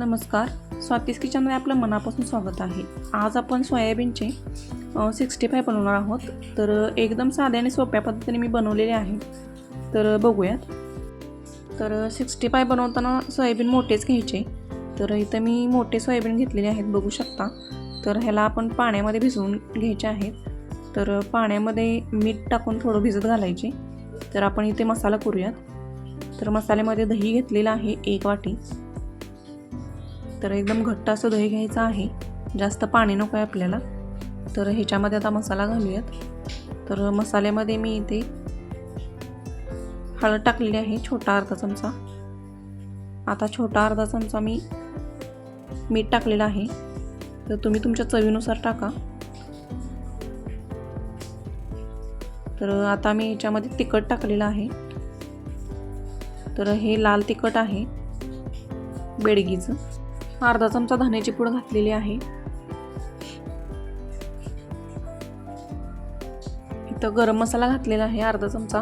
नमस्कार. स्वातीस किचनमध्ये आपलं मनापासून स्वागत आहे. आज आपण सोयाबीनचे सिक्स्टी फाय बनवणार आहोत. तर एकदम साध्या आणि सोप्या पद्धतीने मी बनवलेले आहे. तर बघूयात. तर सिक्स्टी फाय बनवताना सोयाबीन मोठेच घ्यायचे. तर इथं मी मोठे सोयाबीन घेतलेले आहेत बघू शकता. तर ह्याला आपण पाण्यामध्ये भिजवून घ्यायचे आहेत. तर पाण्यामध्ये मीठ टाकून थोडं भिजत घालायचे. तर आपण इथे मसाला करूयात. तर मसाल्यामध्ये दही घेतलेलं आहे एक वाटी. तर एकदम घट्ट असं दही घ्यायचं आहे. जास्त पाणी नको आहे आपल्याला. तर ह्याच्यामध्ये आता मसाला घालूयात. तर मसाल्यामध्ये मी इथे हळद टाकलेली आहे छोटा अर्धा चमचा. आता छोटा अर्धा चमचा मी मीठ टाकलेलं आहे. तर तुम्ही तुमच्या चवीनुसार टाका. तर आता मी ह्याच्यामध्ये तिखट टाकलेलं आहे. तर हे लाल तिखट आहे. बेडगीचं. अर्धा चमचा धान्याची पूड घातलेली आहे. इथं गरम मसाला घातलेला आहे अर्धा चमचा.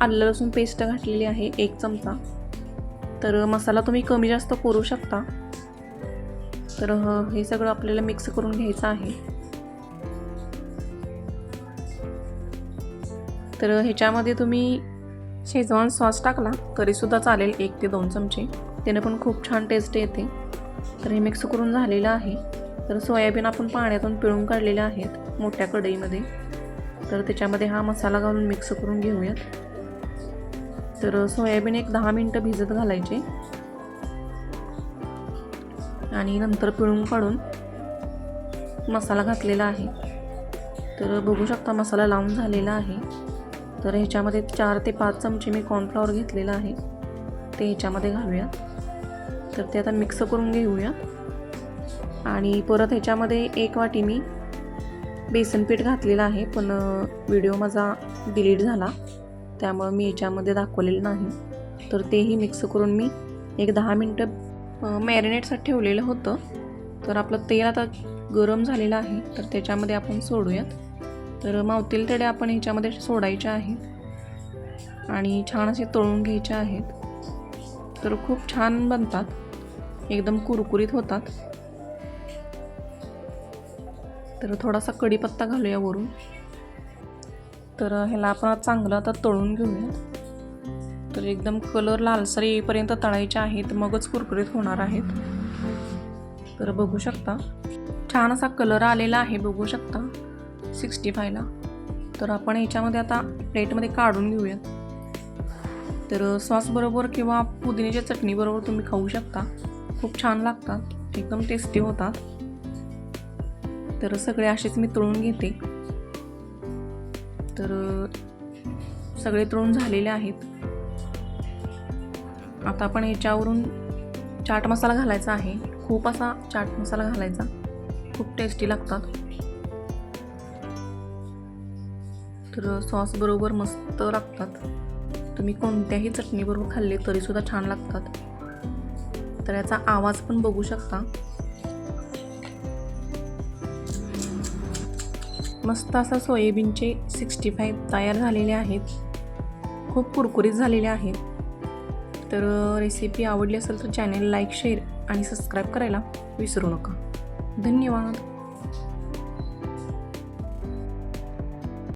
आलं लसूण पेस्ट घातलेली आहे एक चमचा. तर मसाला तुम्ही कमी जास्त करू शकता. तर हे सगळं आपल्याला मिक्स करून घ्यायचं आहे. तर ह्याच्यामध्ये तुम्ही शेजवान सॉस टाकला तरीसुद्धा चालेल एक ते दोन चमचे. त्याने पण खूप छान टेस्ट येते. तर हे मिक्स करून झालेलं आहे. तर सोयाबीन आपण पाण्यातून पिळून काढलेले आहेत मोठ्या कढईमध्ये. तर त्याच्यामध्ये हा मसाला घालून मिक्स करून घेऊयात. तर सोयाबीन एक दहा मिनटं भिजत घालायचे. आणि नंतर पिळून काढून मसाला घातलेला आहे. तर बघू शकता मसाला लावून झालेला आहे. तर ह्याच्यामध्ये चार ते पाच चमचे मी कॉर्नफ्लॉवर घेतलेलं आहे. ते ह्याच्यामध्ये घालूया. तर ते आता मिक्स करून घेऊया. आणि परत ह्याच्यामध्ये एक वाटी मी बेसन पीठ घातलेलं आहे पण व्हिडिओ माझा डिलीट झाला. त्यामुळं मी ह्याच्यामध्ये दाखवलेलं नाही. तर तेही मिक्स करून मी एक दहा मिनटं मॅरिनेटसाठी ठेवलेलं होतं. तर आपलं तेल आता गरम झालेलं आहे. तर त्याच्यामध्ये आपण सोडूयात. तर मावतील तेडे आपण ह्याच्यामध्ये सोडायचे आहेत. आणि छान असे तळून घ्यायचे आहेत. तर खूप छान बनतात. एकदम कुरकुरीत होतात. तर थोडासा कढीपत्ता घालूया वरून. तर ह्याला आपण चांगलं आता तळून घेऊयात तर एकदम कलर लालसर येईपर्यंत तळायचे आहेत. मगच कुरकुरीत होणार आहेत. तर बघू शकता. छान असा कलर आलेला आहे. बघू शकता. सिक्स्टी फायला तर आपण याच्यामध्ये आता प्लेटमध्ये काढून घेऊयात. तर सॉसबरोबर किंवा पुदिन्याच्या चटणीबरोबर तुम्ही खाऊ शकता. खूप छान लागतात. एकदम टेस्टी होतात. तर सगळे असेच मी तळून घेते. तर सगळे तळून झालेले आहेत. आता आपण याच्यावरून चाट मसाला घालायचा आहे. खूप असा चाट मसाला घालायचा. खूप टेस्टी लागतात. तर सॉस बरोबर मस्त लागतात. तुम्ही कोणत्याही चटणीबरोबर खाल्ले तरीसुद्धा छान लागतात. तर याचा आवाज पण बघू शकता. मस्त असा सोयाबीनचे सिक्स्टी फाईव्ह तयार झालेले आहेत. खूप कुरकुरीत झालेले आहेत. तर रेसिपी आवडली असेल तर चॅनेल लाईक शेअर आणि सबस्क्राईब करायला विसरू नका. धन्यवाद.